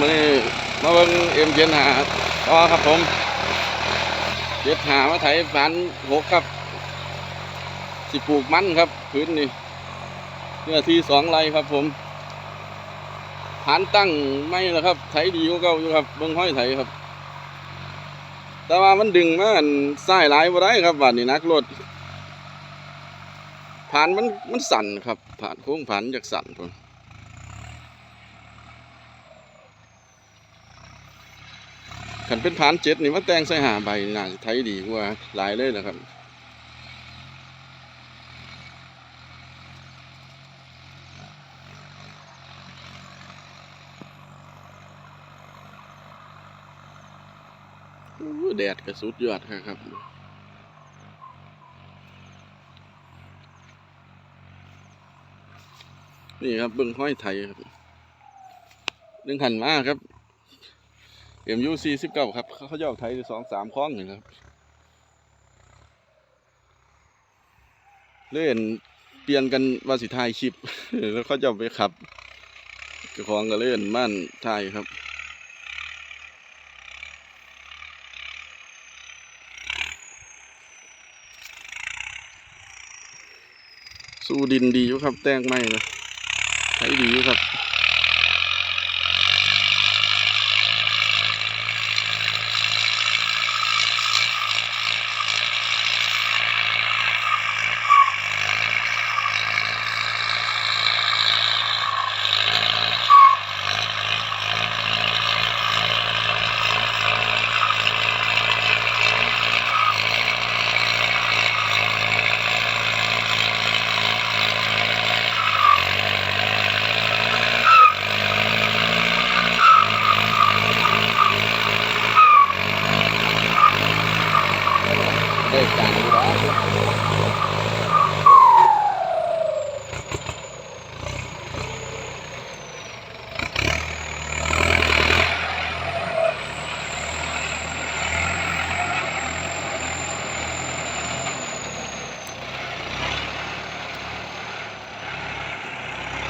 มานี่มาเบิ่งเอ็มเจนหาต่อครับผมเจ็ดหามาไถฝันหกครับ สิปลูกมันครับพื้นนี่เนื้อที่สองไรครับผมฐานตั้งไม่ล้วครับ ไถดีกว่าเก่าอยู่ครับ เบิ่งห้อยไถครับ แต่ว่ามันดึงมาอันซ้ายหลายบ่ได้ครับบาดนี้นักรถผ่านมันมันสั่นครับ ผ่านโค้งผ่านจากสั่นพุ่น ขันเป็นผานเจ็ดนี่มันแตงใส่หาใบน่าจะไทยดีกว่าหลายเลยนะครับแดดกระสุดยอดครับนี่ครับเบิ้งห้อยไทยครับดึงหันมาครับ เอ็มยูซีสิบเก้าครับ เขาจะเอาไทยสองสามคล้องอยู่ครับ เล่นเปลี่ยนกันวาสิทายคลิป แล้วเขาจะเอาไปขับเจ้าของก็เล่นม่านไทยครับสู้ดินดีอยู่ครับ แต้งไม่นะใช้ดีอยู่ครับ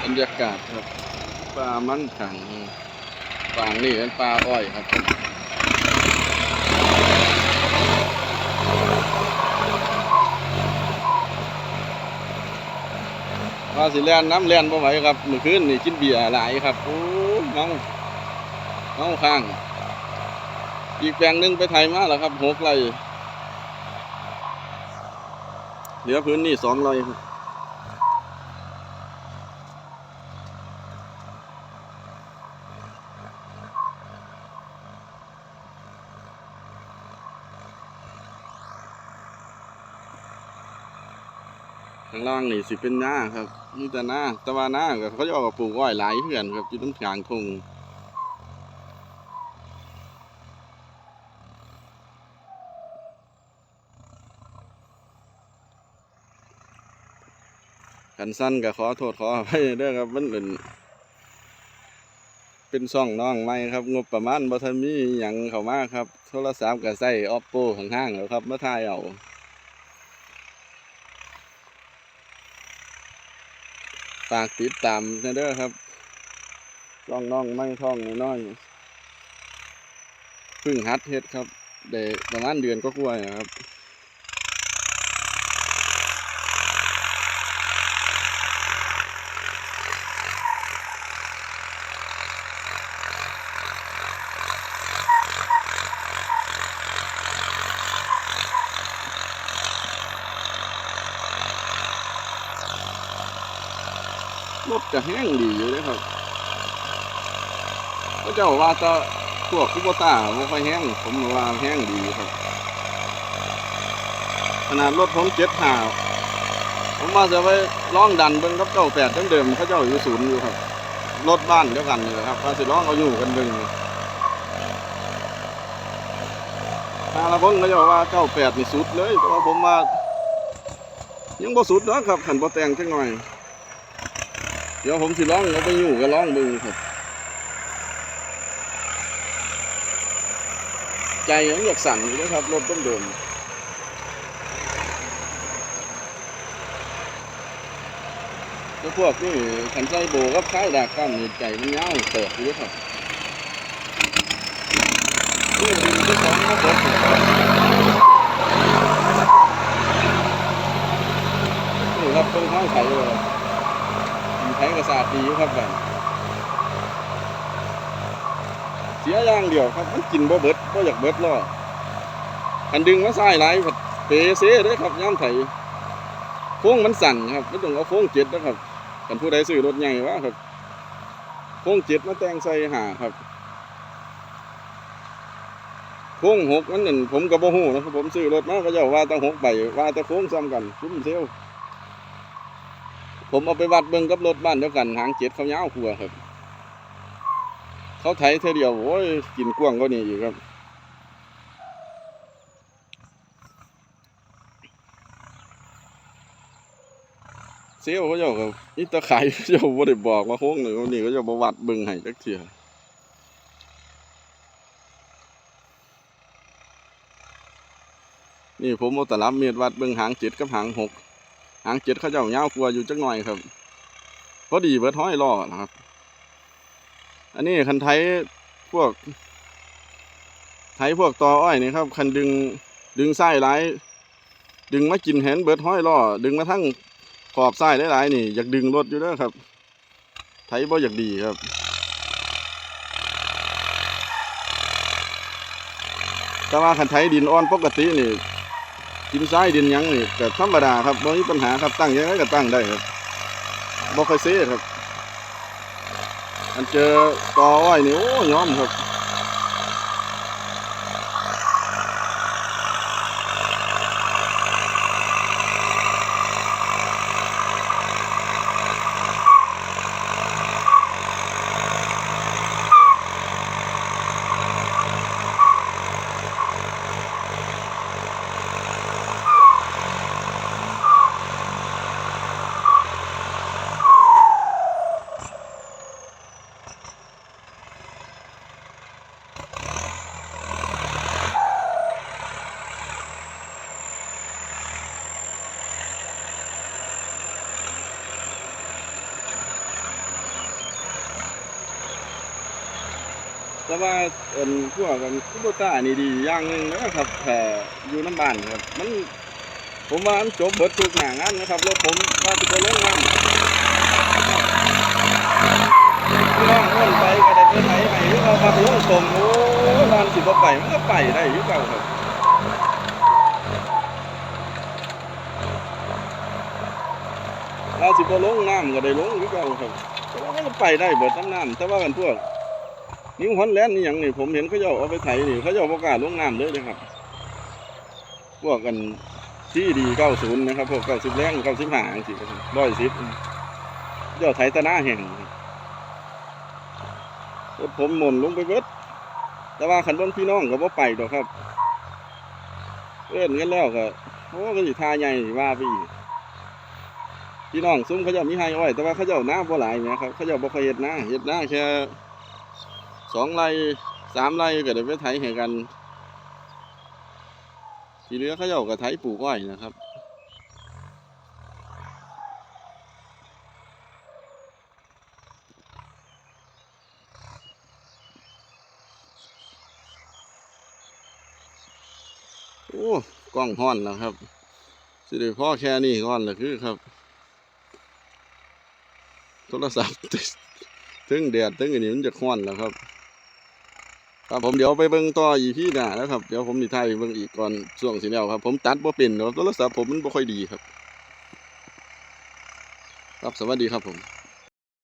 รรยากาศครับปลามันขังฝั่งนี่เป็นปลาอ้อยครับว่าสิแลนน้ำแลนบ่ไหวครับเมื่อคืนนี่กินเบียร์หลายครับโอ้ยเมาเมาข้าง อีกแปลงนึงไปไทยมาแล้วครับหกไรเหลือพื้นนี่สองไรครับางนี่สิเป็นหน้าครับนี่แต่หน้าแต่ว่าหน้าก็เขาจะเอาปลูกอ้อยหลายเพื่อนครับอยู่ตรงกลางทงกันสั้นก็ขอโทษขออภัยเด้อครับมันเป็นเป็นซ่องน้องไม่ครับ งบประมาณบ่ทันมีหยังเข้ามาครับ โทรศัพท์ก็ใช้ Oppo ข้างๆแล้วครับมาถ่ายเอา ฝากติดตามนะเด้อครับซ่องน้องไม่ท่องน้อยพึ่งฮัดเฮ็ดครับเดประมาณเดือนก็กล้วยนะครับ รถก็แห้งดีอยู่เลยครับก็เจ้าว่าแตะพวกคุปต้าบ่ค่อยแห้ง ผมว่าแห้งดีครับขนาดรถผมเจ็ดหาผมว่าจะไปล่องดันเบิ่งกับเก้าแปดเดิมเขาเจ้าอยู่ศูนย์อยู่ครับรถบ้านเดียวกันนี่แหละครับว่าสิล่องเอาอยู่กันเบิ่งทางละคนเขาเจ้าว่าเก้าแปดนี่สุดเลยแต่ว่าผมว่ายังบ่สุดนะครับขันบ่แต่งจังหน่อย เดี๋ยวผมสิร้องเอาไปอยู่ก็ร้องเบึงครับ ใจยังอยากสั่นอยู่นะครับรถต้มเดิมแล้วพวกนี่ขันใจโบกับคล้ายดากกันนี่ใจมันยาเติบอยู่ครับนี่ดินที่สองก็บดนี่ครับเป็นข้าวไข่เลย ไข่กระสาดดีครับแบบเสียอย่างเดียวครับมันกินบ่เบิดบ่อยากเบิดล้อคันดึงมาใส่ไหลายผัดเปเซ่เด้ครับย่ามไถโค้งมันสั่นครับไม่ต้องเอาโค้งเจ็ดนะครับกันผู้ใดซื้อรถใหญ่วะครับโค้งเจ็ดมาแต่งใส่หาครับโค้งหกนั่นนั่นผมกับโบหูนะครับผมซื้อรถมาก็จะว่าตั้งหกใบว่าแตะโค้งซ้ำกันซุ้มเซลล ผมเอาไปวัดเบิ่งกับรถบ้านเดียวกันหางเจ็ดเขายาขัวครับ เขาไถเท่อเดียวโอ้ยกินกว้างก็นี่อีกครับ เซลลเขาเจ้าครับนี่ตะไคร้เขาเจ้าบ่ได้บอกว่าโค้งหนึ่งนี่เขาเจะมาวัดเบิ่งให้จักเทียนี่ผมเอาตลับเมตรวัดเบิ่งหางเจ็ดกับหางหกางเจ็ดเขาเจ้าเงาวกลัวอยู่จักหน่อยครับพอดีเบิดห้อยล่อนะครับ อันนี้คันไทยพวก ไทยพวกตออ้อยนี่ครับ คันดึงดึงไส้ร้าย ดึงมากินแหนเบิดห้อยล่อ ดึงมาทั้งขอบไส้หลายๆนี่ อยากดึงรถอยู่เด้อครับ ไทยบ่อยากดีครับแต่ว่าคันไทยดินอ่อนปกตินี่ ดินทรายดินยังนี่ก็ธรรมดาครับบ่มีปัญหาครับตั้งยังไงก็ตั้งได้ครับบ่ค่อยเซ่ครับ อันเจอตออ้อยนี่โอ้ยอมครับ แต่ว่าเอ็นพวกกันคุโบต้านี่ดีอย่างหนึงนะครับแต่อยู่น้ำบ้านครับ มันผมว่ามันจบเบิดทุกอย่างนั้นนะครับรถผมว่าจะไปลงน้ำพี่น้องเงินไปก็ได้ไปไถให้หรือเอาครับลงตรงโอ้ยานสิบ่ไปมันก็ไปได้อยู่เก่าครับเราสิบ่ลงน้ำก็ได้ลงอยู่เก่าครับแต่ว่ามันก็ไปได้เบิดน้ำน้ำแต่ว่ากันพวก นิ้วฮอนแลนด์นี่อย่างนี่ผมเห็นเขาเจ้าเอาไปไถนี่เขาเจ้าประกาศลงน้ำเลยนะครับ พวกกันที่ดีเก้าศูนย์นะครับ พวกเก้าสิบแรงเก้าสิบห้าสิร้อยสิบเจ้าไถตะหน้าแห่งรถผมหม่นลงไปเบิด แต่ว่าขันบนพี่น้องก็บ่ไปดอกครับ เอื้อนกันแล้วก็โอ้ก็สิทาใหญ่ว่าไปอีกพี่น้องซุ้มเขาเจ้ามีให้อ้อยแต่ว่าเขาเจ้าหน้าบ่หลายนะครับเขาเจ้าบ่ค่อยเฮ็ดหน้าเฮ็ดหน้าแค่ สองไร่สามไร่ก็ได้ไปไถให้กัน ทีเหลือเขาเจ้าก็ไถปลูกอ้อยนะครับโอ้กล้องห้อนแล้วครับ สิได้พ่อแค่นี้ก่อนละคือครับ โทรศัพท์ถึงแดดถึงอันนี้มันจะห้อนแล้วครับ ครับผมเดี๋ยวไปเบิ้งต่ออีพี่หน้าแล้วครับเดี๋ยวผมสิถ่ายเบิ้งอีกก่อนช่วงสีแนวครับ ผมตัดบ่เป็นเนาะโทรศัพท์ผมมันบ่ค่อยดีครับ ครับสวัสดีครับผม